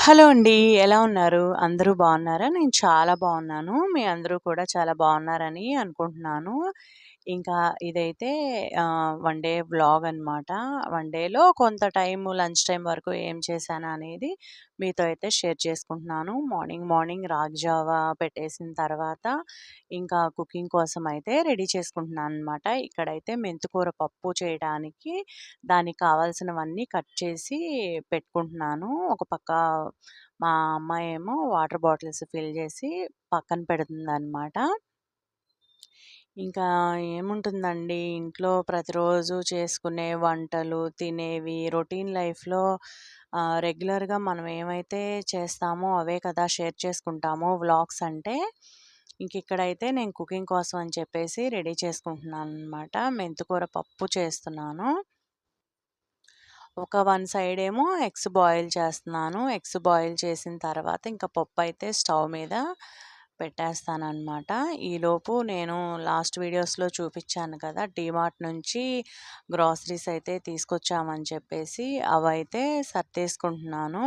Hello అండి. ఎలా ఉన్నారు? అందరూ బాగున్నారా? నేను చాలా బాగున్నాను. మీ అందరూ కూడా చాలా బాగున్నారని అనుకుంటున్నాను. ఇంకా ఇదైతే ఆహ్, వన్ డే వ్లాగ్ అనమాట. వన్ డేలో కొంత టైము లంచ్ టైమ్ వరకు ఏం చేశాను అనేది మీతో అయితే షేర్ చేసుకుంటున్నాను. మార్నింగ్, మార్నింగ్ రాగి జావా పెట్టేసిన తర్వాత ఇంకా కుకింగ్ కోసం అయితే రెడీ చేసుకుంటున్నాననమాట. ఇక్కడైతే మెంతికూర పప్పు చేయడానికి దానికి కావాల్సినవన్నీ కట్ చేసి పెట్టుకుంటున్నాను. ఒక పక్క మా అమ్మాయేమో వాటర్ బాటిల్స్ ఫిల్ చేసి పక్కన పెడుతుందనమాట. ఇంకా ఏముంటుందండి ఇంట్లో ప్రతిరోజు చేసుకునే వంటలు, తినేవి రొటీన్ లైఫ్‌లో ఆహ్, రెగ్యులర్‌గా మనం ఏమైతే చేస్తామో అవే కదా షేర్ చేసుకుంటాము వ్లాగ్స్ అంటే. ఇంక ఇక్కడైతే నేను కుకింగ్ కోసం అని చెప్పేసి రెడీ చేసుకుంటున్నాననమాట. మెంతికూర పప్పు చేస్తున్నాను. ఒక వన్ సైడ్ ఏమో ఎగ్స్ బాయిల్ చేస్తున్నాను. ఎగ్స్ బాయిల్ చేసిన తర్వాత ఇంకా పప్పయితే స్టవ్ మీద పెట్టేస్తాననమాట. ఈలోపు నేను లాస్ట్ వీడియోస్‌లో చూపించాను కదా! డీమార్ట్ నుంచి గ్రోసరీస్ అయితే తీసుకొచ్చామని చెప్పేసి అవైతే సర్దేసుకుంటున్నాను.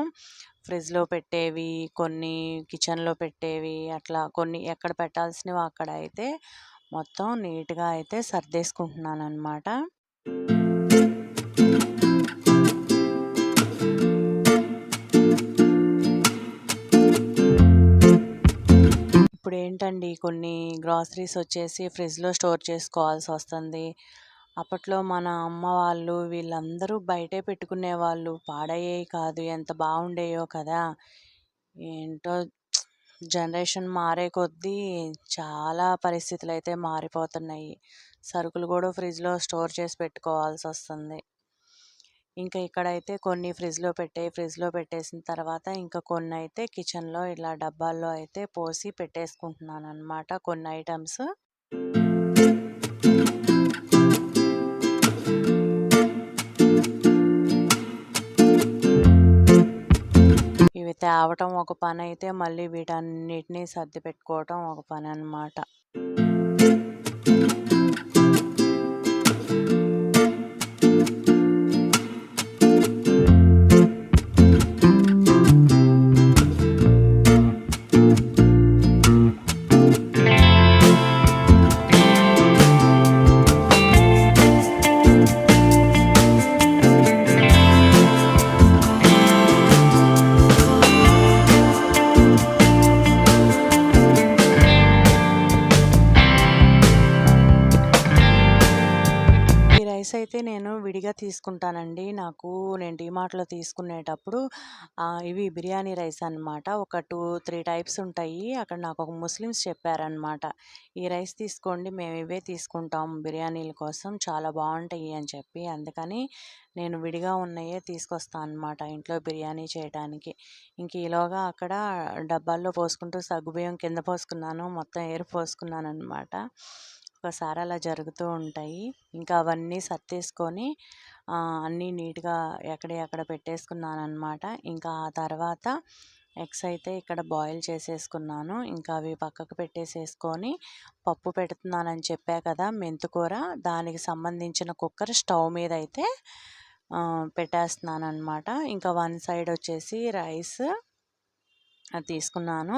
ఫ్రిడ్జ్‌లో పెట్టేవి, కొన్ని కిచెన్‌లో పెట్టేవి అట్లా కొన్ని ఎక్కడ పెట్టాల్సినవి అక్కడ అయితే మొత్తం నీట్‌గా అయితే సర్దేసుకుంటున్నాననమాట. ఇప్పుడేంటండి కొన్ని గ్రోసరీస్ వచ్చేసి ఫ్రిడ్జ్‌లో స్టోర్ చేసుకోవాల్సి వస్తుంది అప్పట్లో మన అమ్మ వాళ్ళు వీళ్ళందరూ బయటే పెట్టుకునేవాళ్ళు. పాడయ్యేవి కాదు. ఎంత బాగుండేయో కదా! ఏంటో జనరేషన్ మారే కొద్దీ చాలా పరిస్థితులు అయితే మారిపోతున్నాయి. సరుకులు కూడా ఫ్రిడ్జ్‌లో స్టోర్ చేసి పెట్టుకోవాల్సి వస్తుంది ఇంకా ఇక్కడైతే కొన్ని ఫ్రిడ్జ్‌లో పెట్టే ఫ్రిడ్జ్‌లో పెట్టేసిన తర్వాత ఇంకా కొన్ని అయితే కిచెన్‌లో ఇలా డబ్బాల్లో అయితే పోసి పెట్టేసుకుంటున్నాను అనమాట కొన్ని ఐటమ్స్. ఇవి తేవటం ఒక పని అయితే మళ్ళీ వీటన్నిటిని సర్ది పెట్టుకోవటం ఒక పని అనమాట అయితే నేను విడిగా తీసుకుంటానండి. నాకు నేను డీమార్ట్‌లో తీసుకునేటప్పుడు ఇవి బిర్యానీ రైస్ అనమాట. ఒక 2, 3 టైప్స్ ఉంటాయి. అక్కడ నాకు ఒక ముస్లిమ్స్ చెప్పారనమాట. ఈ రైస్ తీసుకోండి మేము ఇవే తీసుకుంటాం బిర్యానీల కోసం చాలా బాగుంటాయి అని చెప్పి. అందుకని నేను విడిగా ఉన్నయే తీసుకొస్తాను అనమాట ఇంట్లో బిర్యానీ చేయడానికి ఇంక ఈలోగా అక్కడ డబ్బాల్లో పోసుకుంటూ సగ్గుబియ్యం కింద పోసుకున్నాను. మొత్తం ఎయిర్ పోసుకున్నాను అనమాట ఒక్కొక్కసారి అలా జరుగుతూ ఉంటాయి. ఇంకా అవన్నీ సర్దేసుకొని అన్నీ నీట్‌గా ఎక్కడియి అక్కడ పెట్టేసుకున్నాననమాట. ఇంకా ఆ తర్వాత ఎగ్స్ అయితే ఇక్కడ బాయిల్ చేసేసుకున్నాను. ఇంకా అవి పక్కకు పెట్టేసేసుకొని పప్పు పెడుతున్నానని చెప్పా కదా! మెంతుకూర దానికి సంబంధించిన కుక్కర్ స్టవ్ మీద అయితే పెట్టేస్తున్నాను అనమాట ఇంకా వన్ సైడ్ వచ్చేసి రైస్ తీసుకున్నాను.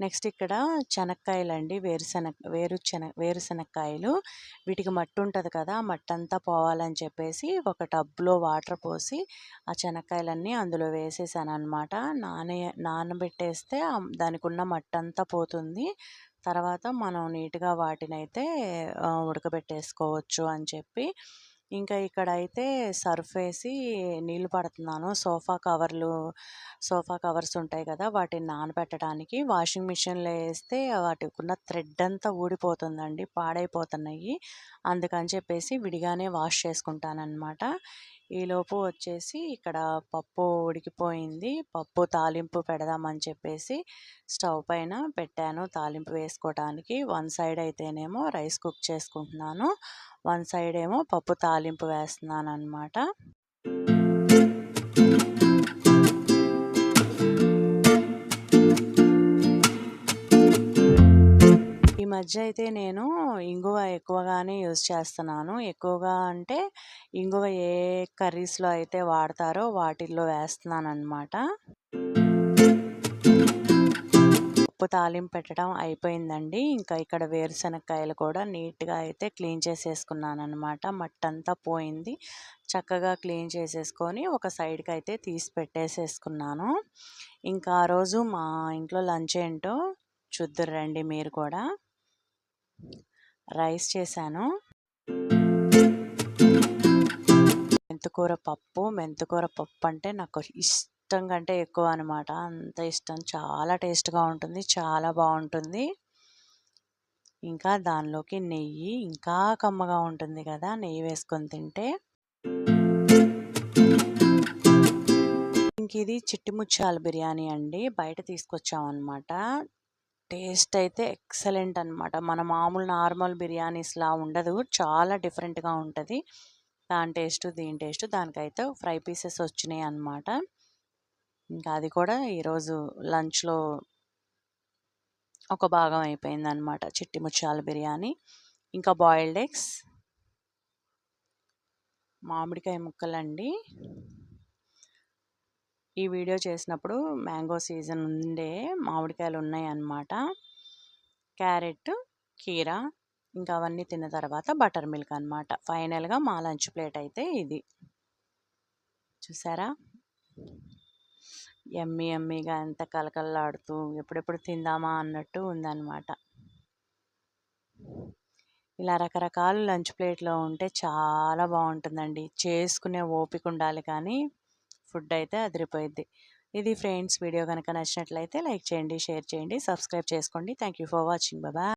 నెక్స్ట్ ఇక్కడ చెనక్కాయలండి. వేరుశెనగ వేరుచెన వేరుశెనక్కాయలు. వీటికి మట్టి ఉంటుంది కదా! మట్టి మట్టంతా పోవాలని చెప్పేసి ఒక టబ్‌లో వాటర్ పోసి ఆ శనక్కాయలన్నీ అందులో వేసేసాను అనమాట నానే నానబెట్టేస్తే ఆహ్, దానికున్న మట్టంతా పోతుంది. తర్వాత మనం నీట్‌గా వాటినైతే ఉడకబెట్టేసుకోవచ్చు అని చెప్పి ఇంకా ఇక్కడైతే వేసి నీళ్ళు పడుతున్నాను. సోఫా కవర్లు సోఫా కవర్స్ ఉంటాయి కదా! వాటిని నానబెట్టడానికి వాషింగ్ మిషన్‌లో ఏస్తే వాటికున్న థ్రెడ్ అంతా ఊడిపోతుందండి. పాడైపోతున్నాయి. అందుకని చెప్పేసి విడిగానే వాష్ చేసుకుంటానమాట ఈలోపు వచ్చేసి ఇక్కడ పప్పు ఉడికిపోయింది. పప్పు తాలింపు పెడదామని చెప్పేసి స్టవ్ పైన పెట్టాను తాలింపు వేసుకోవటానికి. వన్ సైడ్ అయితేనేమో రైస్ కుక్ చేసుకుంటున్నాను. వన్ సైడ్ ఏమో పప్పు తాలింపు వేస్తున్నాను అనమాట ఈ మధ్య అయితే నేను ఇంగువ ఎక్కువగానే యూజ్ చేస్తున్నాను. ఎక్కువగా అంటే ఇంగువ ఏ కర్రీస్‌లో అయితే వాడతారో వాటిల్లో వేస్తున్నాననమాట. పప్పు తాలింపు పెట్టడం అయిపోయిందండి. ఇంకా ఇక్కడ వేరుశనక్కాయలు కూడా నీట్గా అయితే క్లీన్ చేసేసుకున్నాను అనమాట మట్టంతా పోయింది. చక్కగా క్లీన్ చేసేసుకొని ఒక సైడ్కి అయితే తీసి పెట్టేసేసుకున్నాను. ఇంకా ఆ రోజు మా ఇంట్లో లంచ్ ఏంటో చూద్దురండి మీరు కూడా. రైస్ చేశాను. మెంతుకూర పప్పు మెంతుకూర పప్పు అంటే నాకు ఇష్టం కంటే ఎక్కువ అనమాట అంత ఇష్టం. చాలా టేస్ట్గా ఉంటుంది. చాలా బాగుంటుంది. ఇంకా దానిలోకి నెయ్యి ఇంకా కమ్మగా ఉంటుంది కదా నెయ్యి వేసుకొని తింటే. ఇంక ఇది చిట్టిముచ్చాల బిర్యానీ అండి. బయట తీసుకొచ్చామన్నమాట. టేస్ట్ అయితే ఎక్సలెంట్ అనమాట మన మామూలు నార్మల్ బిర్యానీస్లా ఉండదు. చాలా డిఫరెంట్గా ఉంటుంది. దాని టేస్ట్ దీని టేస్ట్ దానికైతే ఫ్రై పీసెస్ వచ్చినాయి అన్నమాట. ఇంకా అది కూడా ఈరోజు లంచ్లో ఒక భాగం అయిపోయింది అనమాట చిట్టి ముచ్చాల బిర్యానీ. ఇంకా బాయిల్డ్ ఎగ్స్. మామిడికాయ ముక్కలండి. ఈ వీడియో చేసినప్పుడు మ్యాంగో సీజన్ ఉండే మామిడికాయలు ఉన్నాయి అన్నమాట క్యారెట్ కీర ఇంకా అవన్నీ తిన్న తర్వాత బటర్ మిల్క్ అనమాట ఫైనల్గా మా లంచ్ ప్లేట్ అయితే ఇది. చూసారా? ఎమ్మి ఎమ్మిగా ఎంత కలకల్లాడుతూ ఎప్పుడెప్పుడు తిందామా అన్నట్టు ఉందన్నమాట. ఇలా రకరకాల లంచ్ ప్లేట్లో ఉంటే చాలా బాగుంటుందండి. చేసుకునే ఓపిక ఉండాలి కానీ ఫుడ్ అయితే అదిరిపోయిద్ది. ఇది ఫ్రెండ్స్ వీడియో కనుక నచ్చినట్లయితే లైక్ చేయండి షేర్ చేయండి సబ్స్క్రైబ్ చేసుకోండి. Thank you for watching. Baba